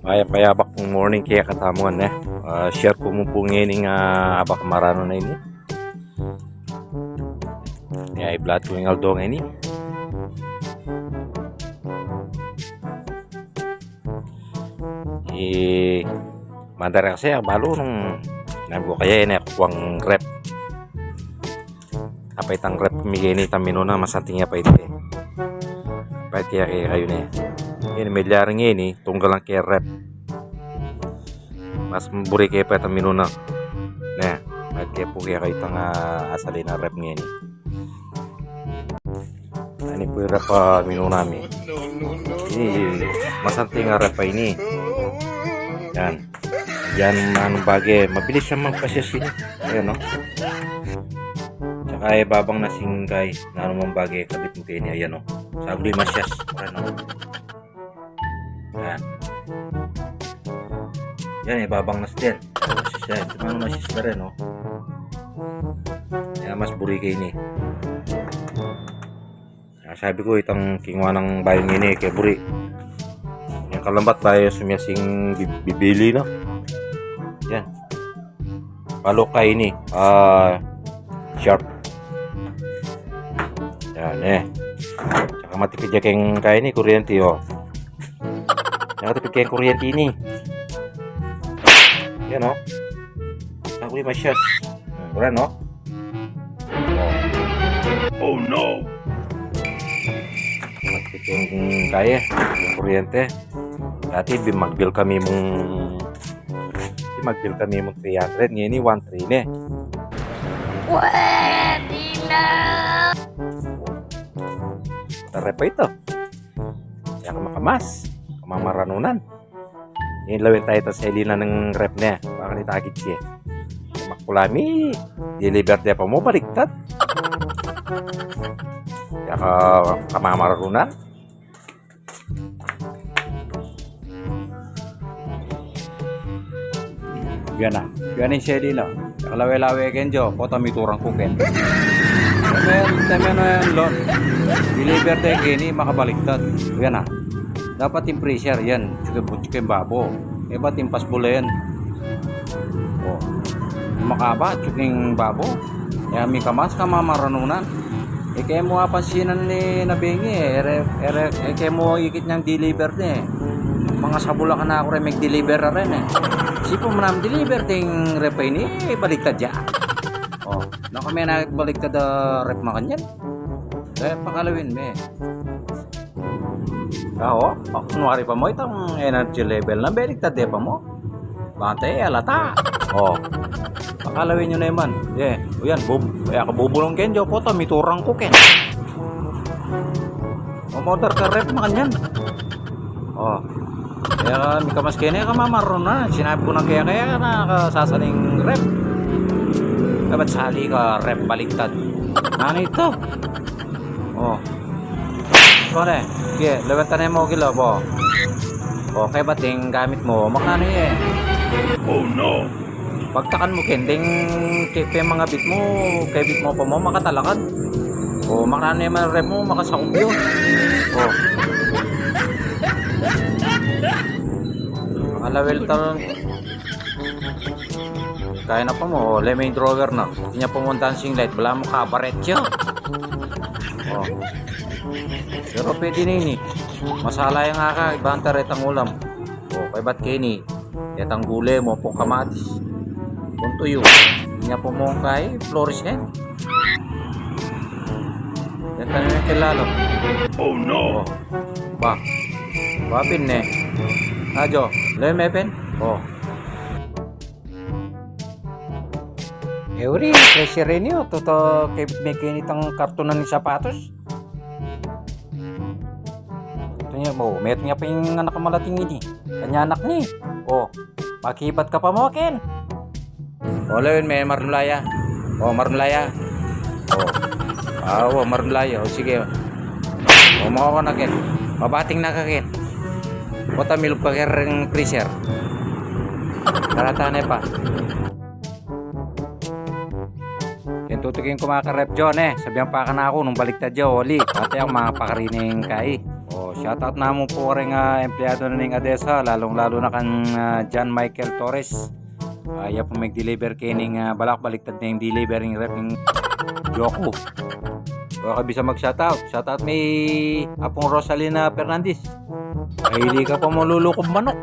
Maya payabak pong morning kaya katamuan eh. Ah, share ko mo po ngayon nga abak marano na ini. Ya, i-blood ko yung aldo ini. I Mandara kasi ang balo nung Nago kaya ini ako kuang rep. Apa itang rep migini tamino na masanting pa ito eh. Pahit kaya kaya kayo na eh. Ini medyaring ini tunggal lang kaya rep. Mas mburi kaya pa tamino na. Na, pahit kaya po kaya kayo itang uh, asali na rep ngayon. Ini po yung rep uh, mino namin. Ini masanting nga rep pa ini. Yan. Yan man bagay. Mabilis siya magpasyas ini. Ayan no. Tsaka ay babang nasing guys. Na man bagay. Kabit mo kayo niya. Ayan no. Sagli masyas. Ayan. Yan eh. Babang nas din. Masyas yan. Ano masyas na rin no. Yan mas buri kayo ni. Ah, Sabi ko itang kingwa ng bayong ini kay buri. Yung kalambat tayo sumyasing bi- bibili no. Yan. Palukay ini. Ah, sharp. Yan eh. Tsaka matipid ya keng kaya ni kuryente oh. Yan matipid keng kuryente ini. Yan. Ako yung masyas. Wala no? Oh. No! Kaya. Yung kuryente. Dati kami mong magbil kami mong 300 ngayon ni 1.3 na eh. Pwede na! Tara pa ito. Kaya ka makamas. Kamamaranunan. Ngayon lawin tayo ito sa ilina ng rep niya. Baka nitagit siya. Makulami. Deliver niya pa mo. Baliktad. Kaya ka kamamaranunan. Yan na. Yan yung shady na. Kalawe-lawe ken jo, pota miturang kuken. Temen, temen na yan, lon. Deliver de kini makabaliktad. Yan na. Dapat yung pressure yan. Chuke chuke babo. E ba't yung pasbula yan? O. Makaba, chuking babo. Kaya may kamas ka mamaranunan. E kaya mo apansinan ni Nabingi eh. Ere, ere, e kaya mo ikit niyang deliver niya eh. Mga sabula ka na ako rin mag-deliver rin eh. Sipo mo naman deliver ting rep ini, eh, baliktad ya. Oh, na kami na baliktad da rep makan yan. Kaya pakalawin me. Oh, kunwari pa mo itong energy level na baliktad de pa mo. Bante, alata. Oh, pakalawin nyo na yaman. Yeah, o yan, bub, kaya ka bubulong ken, jo po to, miturang ko ken. Motor ka rep makan yan. Oh, kaya may kamas kaya ka mamaron na. Sinabi ko na kaya kaya ka na kasasaling rep. Dapat sali ka rep baliktad. Ano ito? Oh. Kone, kaya lewat na mo kilo po. Okay ba ting gamit mo? Makano eh. Oh no! Pagtakan mo kending kipe mga bit mo, kay bit mo pa mo makatalakad. O makano yung rep mo, makasakop yun. O. Alawel talon. Kaya na pa mo, oh, lemon drawer na. Hindi niya pumunta ang sing light, wala mo kabaret siya. Oh. Pero pwede na yun eh. Masala yung nga ka, ibang taret ang ulam. Oh, kay ba't kini? Yatang gulay mo, pong kamatis. Kung tuyo. Niya po mong kay, flores. Yan tayo yung kilalo. Oh no! Oh. Ba. Wapin ne. Ajo, le mepen. Oh. Euri, pressure rin yun. Toto, kay may kinitang kartunan ni sapatos. Niya mo, meron niya pa yung anak ng malating ini. Kanya anak ni. Oh, makibat ka pa mo, Ken. Oh, lewin, may marnulaya. Oh, marnulaya. Oh. Ah, oh, marnulaya. Oh, sige. Oh, mo ako na, Ken. Mabating na ka, Ken. Kota milog pa kering. Taratane pa. Yan tutukin ko mga ka-rep John eh. Sabihan pa ka na ako nung baliktad yo, Oli. Pati ang mga pakarining kai. Shoutout na mo po rin nga empleyado na ning ADESA, lalong-lalo na kang ah, John Michael Torres. Kaya po mag-deliver kining uh, balak-baliktad na yung delivering rep ng Yoko. So, kabisa mag-shoutout. Shoutout may Apong Rosalina Fernandez. Kahili ka pa mo lulukob manok.